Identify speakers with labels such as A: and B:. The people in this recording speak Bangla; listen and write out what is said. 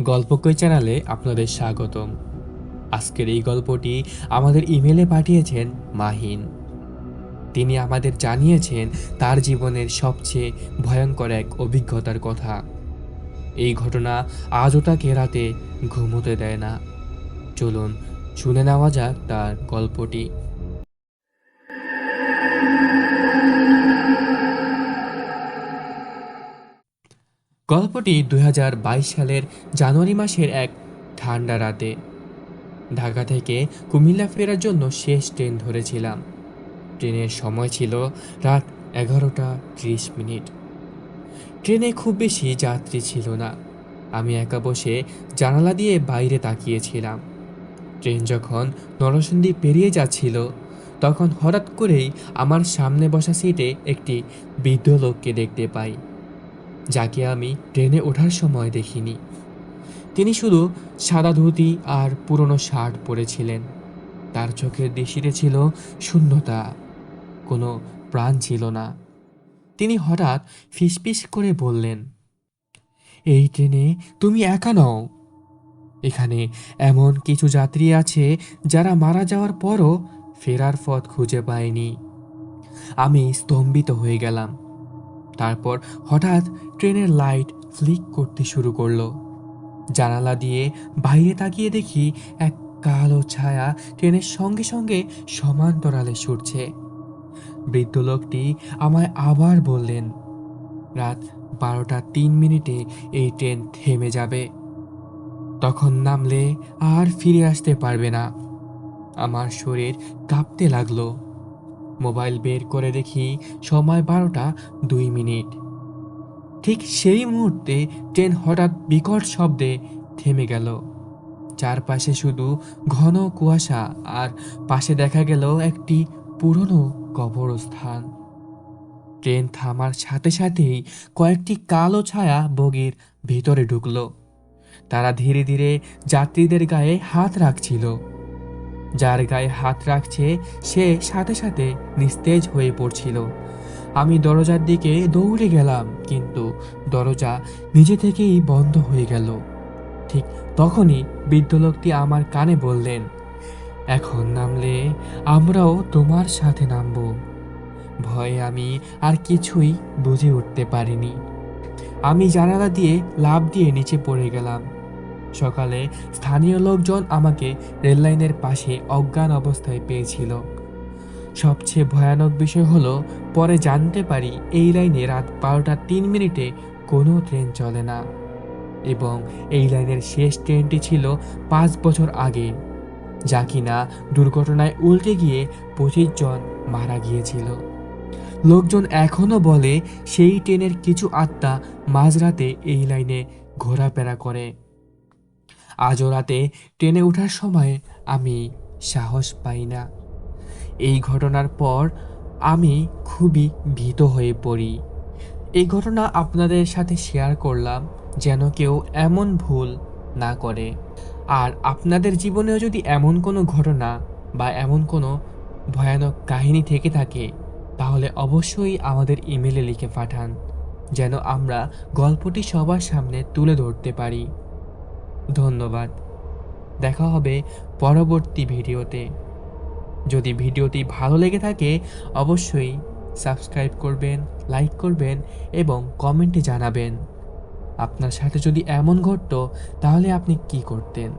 A: গল্পকই চ্যানেলে আপনাদের স্বাগতম। আজকের এই গল্পটি আমাদের ইমেলে পাঠিয়েছেন মাহিন। তিনি আমাদের জানিয়েছেন তার জীবনের সবচেয়ে ভয়ঙ্কর এক অভিজ্ঞতার কথা। এই ঘটনা আজও তাকে রাতে ঘুমোতে দেয় না। চলুন শুনে নেওয়া যাক তার গল্পটি। গল্পটি দু হাজার বাইশ সালের জানুয়ারি মাসের এক ঠান্ডা রাতে। ঢাকা থেকে কুমিল্লা ফেরার জন্য শেষ ট্রেন ধরেছিলাম। ট্রেনের সময় ছিল রাত এগারোটা ত্রিশ মিনিট। ট্রেনে খুব বেশি যাত্রী ছিল না। আমি একা বসে জানালা দিয়ে বাইরে তাকিয়েছিলাম। ট্রেন যখন নরসিংদী পেরিয়ে যাচ্ছিল, তখন হঠাৎ করেই আমার সামনে বসা সিটে একটি বৃদ্ধ লোককে দেখতে পাই। যাকে আমি ট্রেনে ওঠার সময় দেখিনি। তিনি শুধু সাদা ধুতি আর পুরনো শার্ট পরেছিলেন। তার চোখের দৃষ্টিতে ছিল শূন্যতা, কোনো প্রাণ ছিল না। তিনি হঠাৎ ফিসফিস করে বললেন, এই ট্রেনে তুমি একা নও। এখানে এমন কিছু যাত্রী আছে যারা মারা যাওয়ার পরও ফেরার পথ খুঁজে পায়নি। আমি স্তম্ভিত হয়ে গেলাম। তারপর হঠাৎ ট্রেনের লাইট ফ্লিক করতে শুরু করল। জানালা দিয়ে বাইরে তাকিয়ে দেখি এক কালো ছায়া ট্রেনের সঙ্গে সঙ্গে সমান্তরালে ছুটছে বৃদ্ধ লোকটি আমায় আবার বললেন, রাত বারোটা তিন মিনিটে এই ট্রেন থেমে যাবে। তখন নামলে আর ফিরে আসতে পারবে না। আমার শরীর কাঁপতে লাগল। মোবাইল বের করে দেখি সময় বারোটা দুই মিনিট। ঠিক সেই মুহূর্তে ট্রেন হঠাৎ বিকট শব্দে থেমে গেল। চারপাশে শুধু ঘন কুয়াশা আর পাশে দেখা গেল একটি পুরনো কবরস্থান। ট্রেন থামার সাথে সাথেই কয়েকটি কালো ছায়া বগির ভিতরে ঢুকলো। তারা ধীরে ধীরে যাত্রীদের গায়ে হাত রাখছিল। যার গায়ে হাত রাখছে, সে সাথে সাথে নিস্তেজ হয়ে পড়ছিল। আমি দরজার দিকে দৌড়ে গেলাম, কিন্তু দরজা নিজে থেকেই বন্ধ হয়ে গেল। ঠিক তখনই বৃদ্ধ লোকটি আমার কানে বললেন, এখন নামলে আমরাও তোমার সাথে নামব। ভয়ে আমি আর কিছুই বুঝে উঠতে পারিনি। আমি জানালা দিয়ে লাভ দিয়ে নিচে পড়ে গেলাম। সকালে স্থানীয় লোকজন আমাকে রেললাইনের পাশে অজ্ঞান অবস্থায় পেয়েছিল। সবচেয়ে ভয়ানক বিষয় হলো, পরে জানতে পারি এই লাইনে রাত বারোটা তিন মিনিটে কোনো ট্রেন চলে না। এবং এই লাইনের শেষ ট্রেনটি ছিল পাঁচ বছর আগে, যা কিনা দুর্ঘটনায় উল্টে গিয়ে পঁচিশ জন মারা গিয়েছিল। লোকজন এখনও বলে, সেই ট্রেনের কিছু আত্মা মাঝরাতে এই লাইনে ঘোরাফেরা করে। আজও রাতে ট্রেনে ওঠার সময় আমি সাহস পাই না। এই ঘটনার পর আমি খুবই ভীত হয়ে পড়ি। এই ঘটনা আপনাদের সাথে শেয়ার করলাম যেন কেউ এমন ভুল না করে। আর আপনাদের জীবনেও যদি এমন কোনো ঘটনা বা এমন কোনো ভয়ানক কাহিনী থেকে থাকে, তাহলে অবশ্যই আমাদের ইমেলে লিখে পাঠান, যেন আমরা গল্পটি সবার সামনে তুলে ধরতে পারি। ধন্যবাদ। দেখা হবে পরবর্তী ভিডিওতে। যদি ভিডিওটি ভালো লেগে থাকে, অবশ্যই সাবস্ক্রাইব করবেন, লাইক করবেন এবং কমেন্টে জানাবেন। আপনার সাথে যদি এমন ঘটতো, তাহলে আপনি কি করতেন?